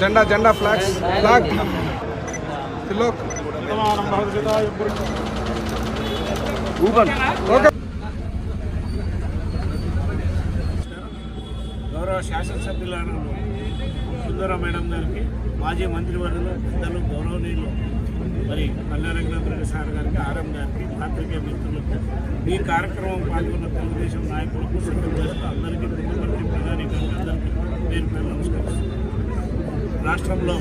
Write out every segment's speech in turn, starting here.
జెండా జెండా flags flag. Tilok. Okay. గౌరవ శాసనసభ్యులను సుందర మేడం గారికి మాజీ మంత్రివర్యులు పెద్దలు గౌరవనీయులు మరి కళ్యాణరెడ్డి సార్ గారికి ఆర్ఎం గారికి పాత్రికేయ మిత్రులకు ఈ కార్యక్రమం పాల్గొన్న తెలుగుదేశం నాయకులకు సెక్రటరీలకు అందరికీ ముఖ్యమంత్రి ప్రధాని గారికి అందరికీ పేరు పేరు నమస్కరిస్తున్నాను రాష్ట్రంలో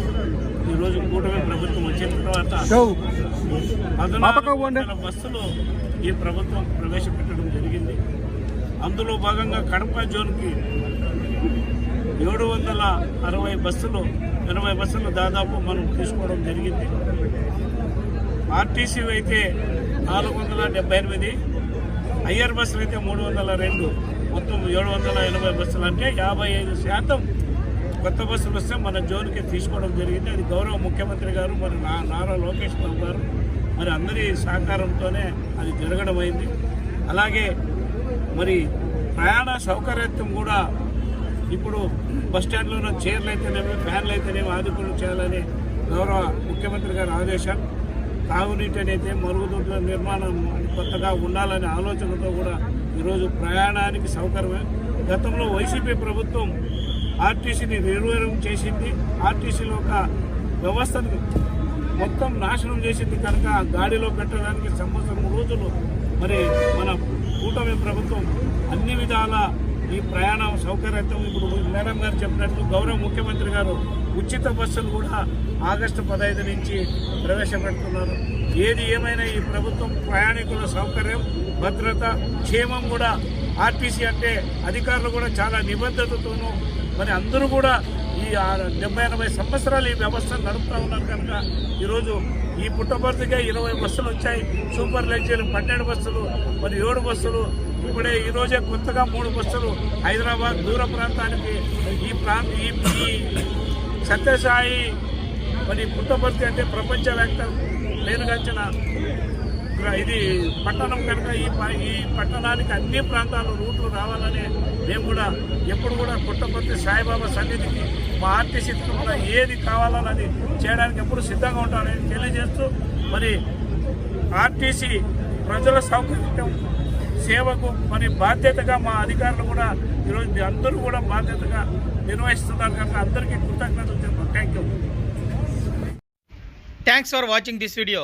ఈరోజు కూటమి ప్రభుత్వం వచ్చిన తర్వాత పద్నాలుగు బస్సులు ఈ ప్రభుత్వం ప్రవేశపెట్టడం జరిగింది. అందులో భాగంగా కడప జోన్కి ఏడు వందల అరవై బస్సులు ఎనభై బస్సులు దాదాపు మనం తీసుకోవడం జరిగింది. ఆర్టీసీ అయితే నాలుగు వందల డెబ్బై ఎనిమిది ఐఆర్ బస్సులు అయితే మూడు వందల రెండు మొత్తం ఏడు వందల ఎనభై బస్సులు. అంటే యాభై ఐదు శాతం కొత్త బస్సులు వస్తే మన జోన్కి తీసుకోవడం జరిగింది. అది గౌరవ ముఖ్యమంత్రి గారు మరి నా నారా లోకేష్ బాబు గారు మరి అందరి సహకారంతోనే అది జరగడం అయింది. అలాగే మరి ప్రయాణ సౌకర్యత్వం కూడా ఇప్పుడు బస్టాండ్లో ఉన్న చైర్లు అయితేనేమి ఫ్యాన్లు అయితేనేమి ఆదుకులు చేయాలని గౌరవ ముఖ్యమంత్రి గారి ఆదేశాలు తాగునీటి అనేది మరుగుదొడ్ల నిర్మాణం కొత్తగా ఉండాలనే ఆలోచనతో కూడా ఈరోజు ప్రయాణానికి సౌకర్యమే. గతంలో వైసీపీ ప్రభుత్వం ఆర్టీసీని నిర్వహణ చేసింది. ఆర్టీసీలో ఒక వ్యవస్థను మొత్తం నాశనం చేసింది కనుక గాడిలో పెట్టడానికి సంవత్సరం రోజులు మరి మన కూటమి ప్రభుత్వం అన్ని విధాల ఈ ప్రయాణ సౌకర్యంతో ఇప్పుడు మేడం గారు చెప్పినట్లు గౌరవ ముఖ్యమంత్రి గారు ఉచిత బస్సులు కూడా ఆగస్టు పదహైదు నుంచి ప్రవేశపెడుతున్నారు. ఏది ఏమైనా ఈ ప్రభుత్వం ప్రయాణికుల సౌకర్యం భద్రత క్షేమం కూడా ఆర్టీసీ అంటే అధికారులు కూడా చాలా నిబద్ధతతోనూ మరి అందరూ కూడా ఈ డెబ్బై ఎనభై సంవత్సరాలు ఈ వ్యవస్థను నడుపుతా ఉన్నారు కనుక ఈరోజు ఈ పుట్టబర్తికే ఇరవై బస్సులు వచ్చాయి. సూపర్ లగ్జరీ పన్నెండు బస్సులు మరి ఏడు బస్సులు. ఇప్పుడే ఈరోజే కొత్తగా మూడు బస్సులు హైదరాబాద్ దూర ప్రాంతానికి ఈ ప్రాంత ఈ సత్యసాయి మరి పుట్టపర్తి అంటే ప్రపంచవ్యాప్త. లేనుగంచిన ఇది పట్టణం కనుక ఈ ఈ పట్టణానికి అన్ని ప్రాంతాలు రూట్లు రావాలని మేము కూడా ఎప్పుడు కూడా పుట్టపర్తి సాయిబాబా సన్నిధికి మా ఆర్టీసీ కూడా ఏది కావాలన్నది చేయడానికి ఎప్పుడు సిద్ధంగా ఉంటానని తెలియజేస్తూ మరి ఆర్టీసీ ప్రజల సౌకర్యం సేవకు మరి బాధ్యతగా మా అధికారులు కూడా ఈరోజు అందరూ కూడా బాధ్యతగా నిర్వహిస్తున్నారు కనుక అందరికీ కృతజ్ఞతలు చెప్తాం thank you thanks for watching this video